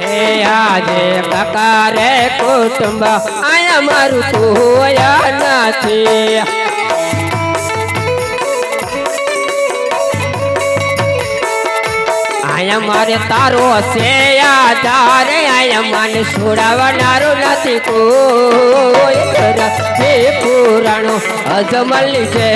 હે આજે કાકા રે કુટુંબ, આયા મારું કોયા નથી. આયા મારે તારો હશે આધાર આયા મને છોડાવનારો નથી કોઈ. પુરાણો અજમલ છે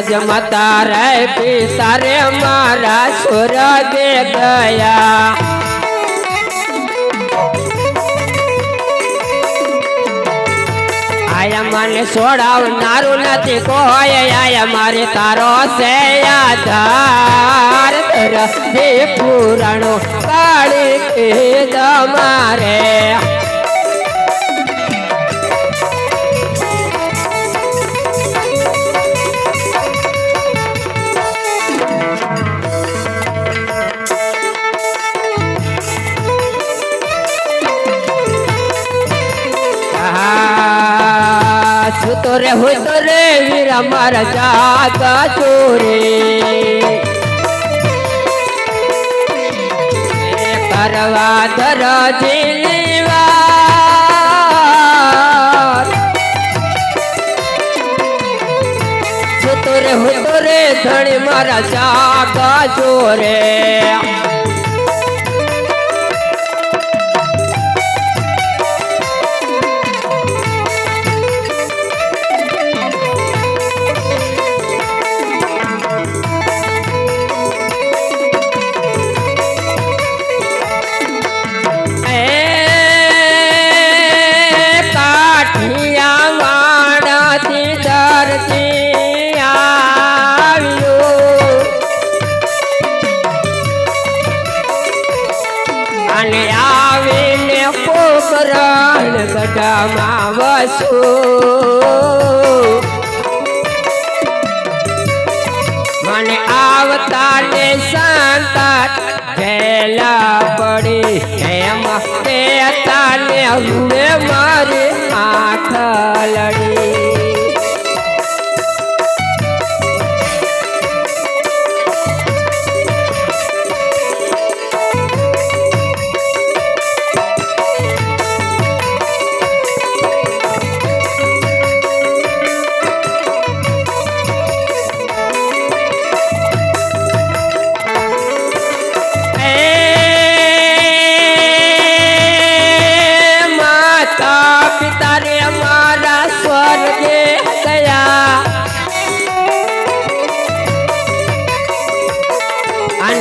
આજ માતા રે પીતા રે મારા સ્વર્ગે ગયા આયા મને છોડાવનારું નથી કોઈ, આયા મારે તારો છે આધાર હે પુરાણો કાળી કે તમારે આ સુતો રે હોય તો રે વીરા મારા જાગા ચોરે. કરવા ધર જીલીવાર તોરે હોય તો ધણી મારા જાગા ચોરે. મને આવતા ને શાંતા ઘેલા પડી. એમ બેતા ને હવે મારી આંખ લડી.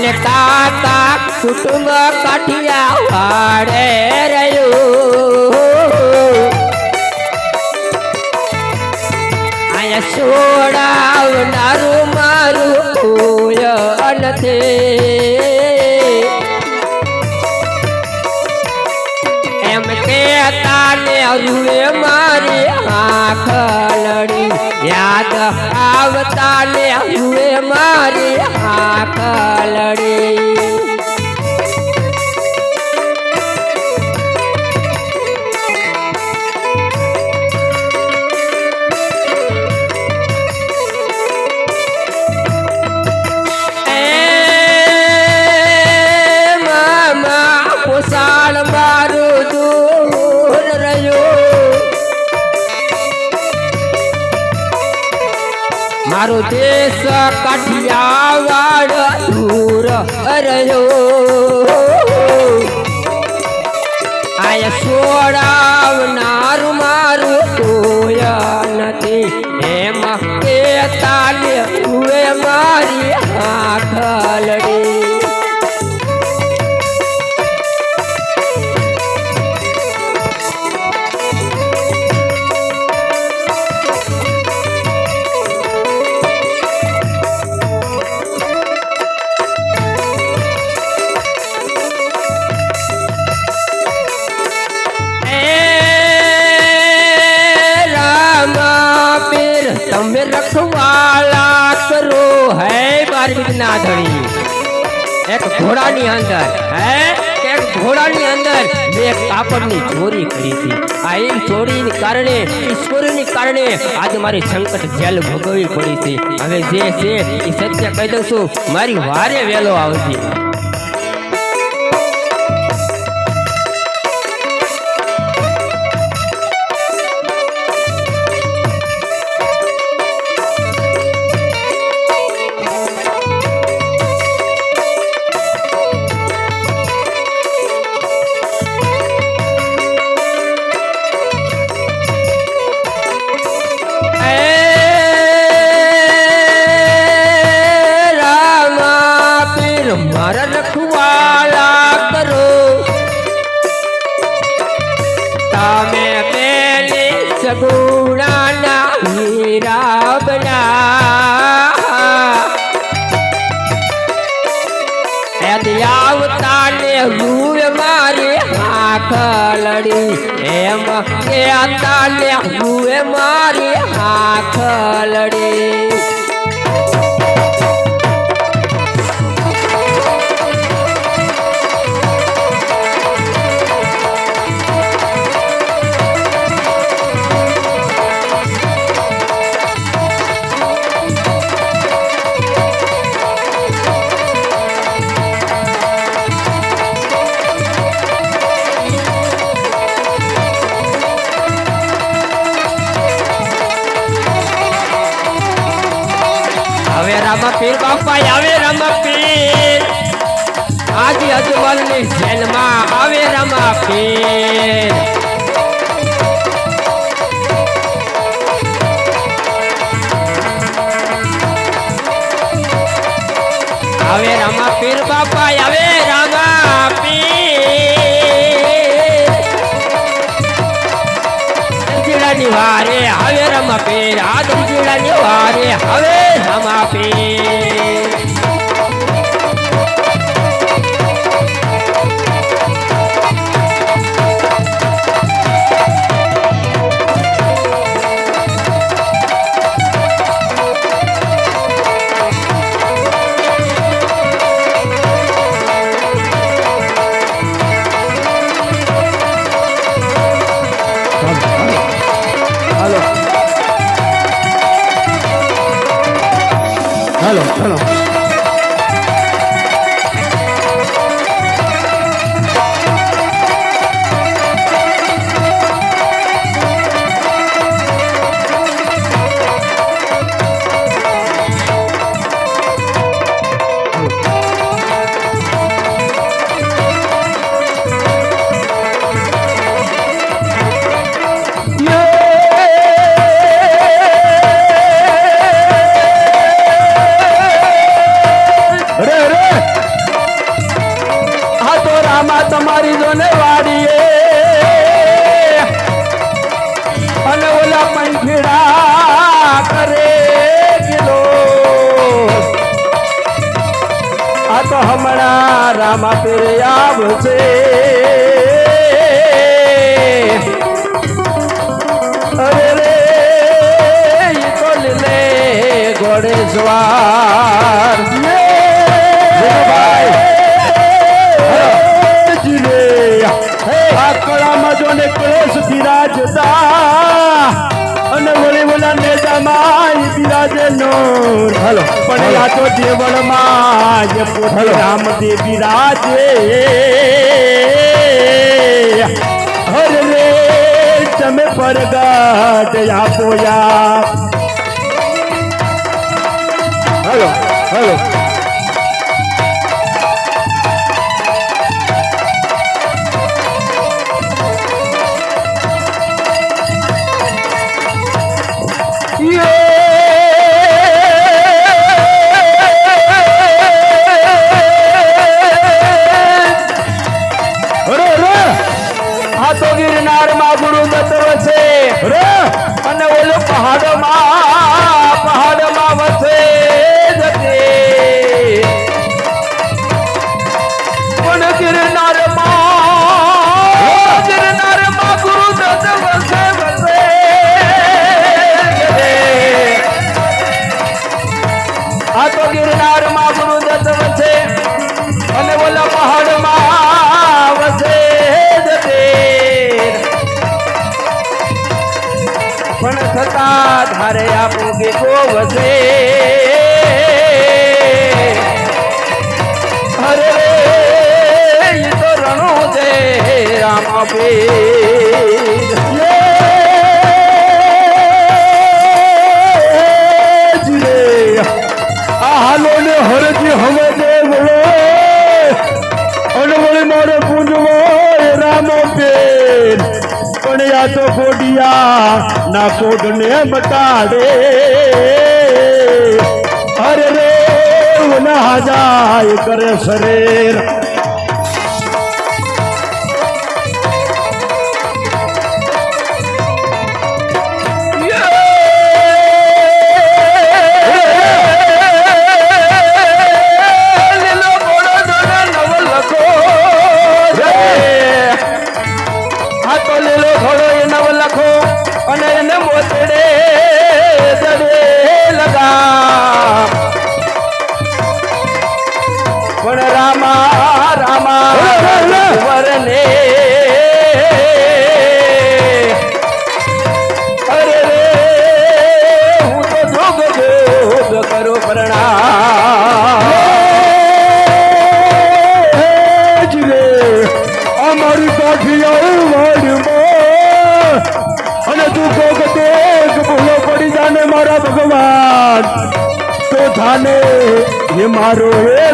અને કાકા કુટુંબ કાઠિયા વાડે રહ્યું અહીંયા છોડાવનારું મારું કોઈ નથી એમ કેતા ને અરુએ મારી આંખ લડી. યાદ આવતા ને અરુએ મારી આંખ લડી. મારો દેશ કાઠિયાવાડ દૂર રહ્યો. આય છોડાવનાર એક ઘોડાની અંદર, હે? એક ઘોડાની અંદર મેં કાપડની ચોરી કરી હતી. આ એમ ચોરીને કારણે ઈશ્વરની કારણે આજે મારી સંકટ જેલ ભોગવવી પડી છે હવે જે છે એ સત્ય કહી દઉં છું, મારી વારે વહેલો આવશે બના આવતા ને રૂવે મારી આંખ લડી. એમ કે આતા ને રૂવે મારી હવે રામ પીર બાપા આવે રામ પીર આજી અજમલની જેલમાં આવે રામ પીર આવે રામા પીર બાપા આવે રામા પીર જીડાની વારે હવે રમા પે આદમ જીડાની વારે હવે રમા પીર રામા તમારી જોને વાડીએ. અને ઓલા પંખીડા કરે કિલો. આ તો હમણાં રામા પીરે આવશે અરે રે તો લીલે ઘોડે સવાર નૂર હલો પણ આ તો દેવળમાં જે પોતે રામદેવ બિરાજે હરે રે તમે પરગટ આપો યા હલો હલો રે વસે. હરે તો રણો જય રામ આપે. પણ આ તો કોડિયા ના કોડને બતાડે. અરે રે ના જાય કરે શરીર.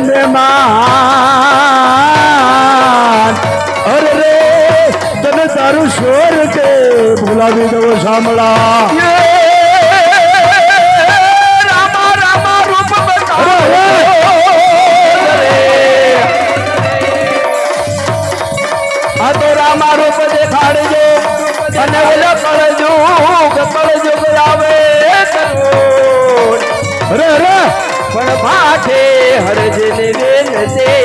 ને માન. અરે રે તને તારું સ્વર કે બોલાવી દઉં સાંભળા. હરજન વેન તે